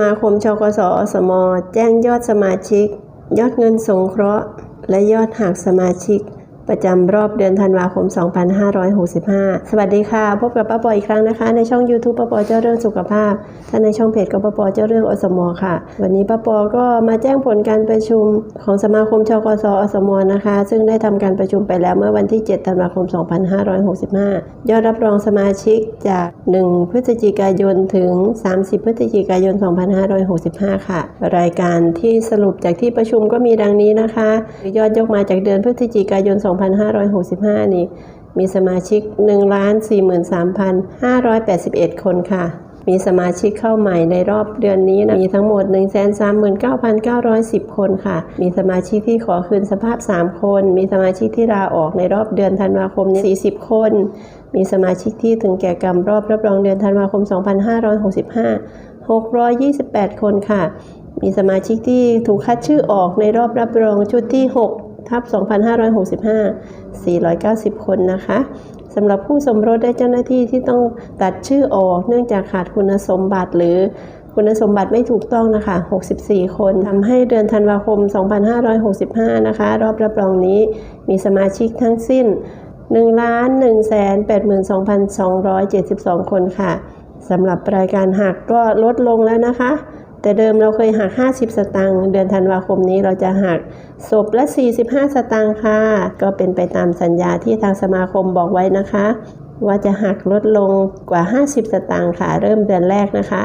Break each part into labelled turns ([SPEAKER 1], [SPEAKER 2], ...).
[SPEAKER 1] มาคมชกสอสม แจ้งยอดสมาชิก ยอดเงินสงเคราะห์ และยอดหักสมาชิก ประจำรอบเดือนธันวาคม 2565 สวัสดีค่ะ พบกับป้าปออีกครั้งนะคะ ในช่อง YouTube ป้าปอเจ้าเรื่องสุขภาพถ้านในช่องเพจก็ป้าปอเจ้าเรื่องอสมอค่ะ วันนี้ป้าปอก็มาแจ้งผลการประชุมของสมาคมชกสอสมอนะคะ ซึ่งได้ทำการประชุมไปแล้วเมื่อวันที่ 7 ธันวาคม 2565 ยอดรับรองสมาชิกจาก 1 พฤศจิกายนถึง 30 พฤศจิกายน 2565 ค่ะ รายการที่สรุปจากที่ประชุมก็มีดังนี้นะคะ ยอดยกมาจากเดือนพฤศจิกายน 2 2565 นี้ มีสมาชิก 1,43,581 คนค่ะ มีสมาชิกเข้าใหม่ในรอบเดือนนี้นะมีทั้งหมด 139,910 คนค่ะ มีสมาชิกที่ขอคืนสภาพ 3 คน มีสมาชิกที่ลาออกในรอบเดือนธันวาคมนี้40 คน มีสมาชิกที่ถึงแก่กรรมรอบรับรองเดือนธันวาคม 2565 628 คนค่ะมีสมาชิกที่ถูกคัดชื่อออกในรอบรับรองชุดที่ 6 ทับ2565 490 คนนะคะสำหรับผู้สมรสและเจ้าหน้าที่ที่ต้องตัดชื่อออก เนื่องจากขาดคุณสมบัติหรือคุณสมบัติไม่ถูกต้องนะคะ 64 คนทำให้เดือนธันวาคม 2565 นะคะ รอบรับรองนี้มีสมาชิกทั้งสิ้น 1 1 8 2 2 7 2 คนค่ะสำหรับรายการหักก็ลดลงแล้วนะคะ แต่เดิมเราเคยหัก 50 สตางค์เดือนธันวาคมนี้เราจะหักศพละ 45 สตางค์ค่ะ ก็เป็นไปตามสัญญาที่ทางสมาคมบอกไว้นะคะ ว่าจะหักลดลงกว่า 50 สตางค์ค่ะ เริ่มเดือนแรกนะคะ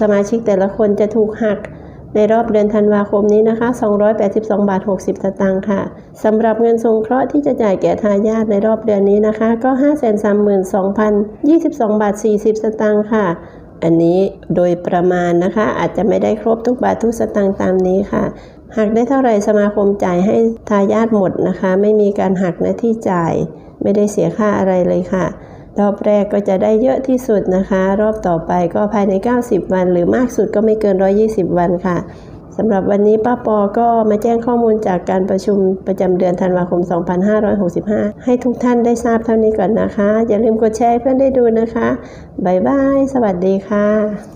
[SPEAKER 1] สมาชิกแต่ละคนจะถูกหักในรอบเดือนธันวาคมนี้นะคะ 282 บาท 60 สตางค์ค่ะ สำหรับเงินสงเคราะห์ที่จะจ่ายแก่ทายาทในรอบเดือนนี้นะคะ ก็ 532,022บาท 40 สตางค์ค่ะ อันนี้โดยประมาณนะคะ อาจจะไม่ได้ครบทุกบาททุกสตางค์ตามนี้ค่ะ หากได้เท่าไหร่สมาคมจ่ายให้ทายาทหมดนะคะ ไม่มีการหักหน้าที่จ่าย ไม่ได้เสียค่าอะไรเลยค่ะ รอบแรกก็จะได้เยอะที่สุดนะคะ รอบต่อไปก็ภายใน 90 วัน หรือมากสุดก็ไม่เกิน 120 วันค่ะ สำหรับวันนี้ป้าปอก็มาแจ้งข้อมูลจากการประชุมประจำเดือนธันวาคม 2565 ให้ทุกท่านได้ทราบเท่านี้ก่อนนะคะ อย่าลืมกดแชร์เพื่อนได้ดูนะคะ บ๊ายบาย สวัสดีค่ะ